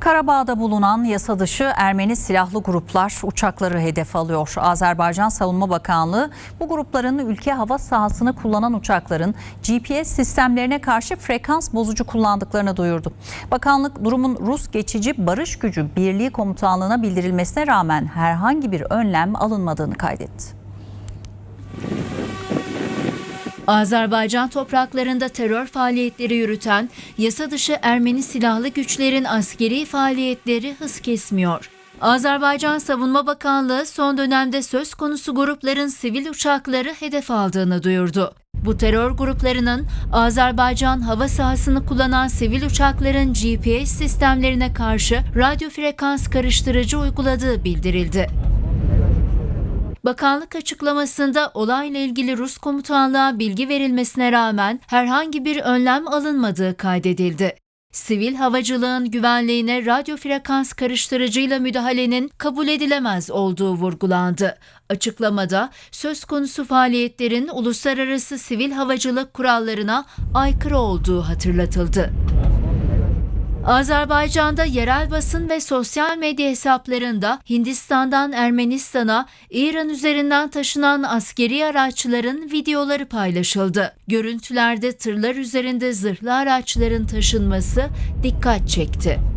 Karabağ'da bulunan yasa dışı Ermeni silahlı gruplar uçakları hedef alıyor. Azerbaycan Savunma Bakanlığı bu grupların ülke hava sahasını kullanan uçakların GPS sistemlerine karşı frekans bozucu kullandıklarını duyurdu. Bakanlık durumun Rus geçici barış gücü birliği komutanlığına bildirilmesine rağmen herhangi bir önlem alınmadığını kaydetti. Azerbaycan topraklarında terör faaliyetleri yürüten yasa dışı Ermeni silahlı güçlerin askeri faaliyetleri hız kesmiyor. Azerbaycan Savunma Bakanlığı son dönemde söz konusu grupların sivil uçakları hedef aldığını duyurdu. Bu terör gruplarının Azerbaycan hava sahasını kullanan sivil uçakların GPS sistemlerine karşı radyo frekans karıştırıcı uyguladığı bildirildi. Bakanlık açıklamasında olayla ilgili Rus komutanlığa bilgi verilmesine rağmen herhangi bir önlem alınmadığı kaydedildi. Sivil havacılığın güvenliğine radyo frekans karıştırıcıyla müdahalenin kabul edilemez olduğu vurgulandı. Açıklamada söz konusu faaliyetlerin uluslararası sivil havacılık kurallarına aykırı olduğu hatırlatıldı. Azerbaycan'da yerel basın ve sosyal medya hesaplarında Hindistan'dan Ermenistan'a İran üzerinden taşınan askeri araçların videoları paylaşıldı. Görüntülerde tırlar üzerinde zırhlı araçların taşınması dikkat çekti.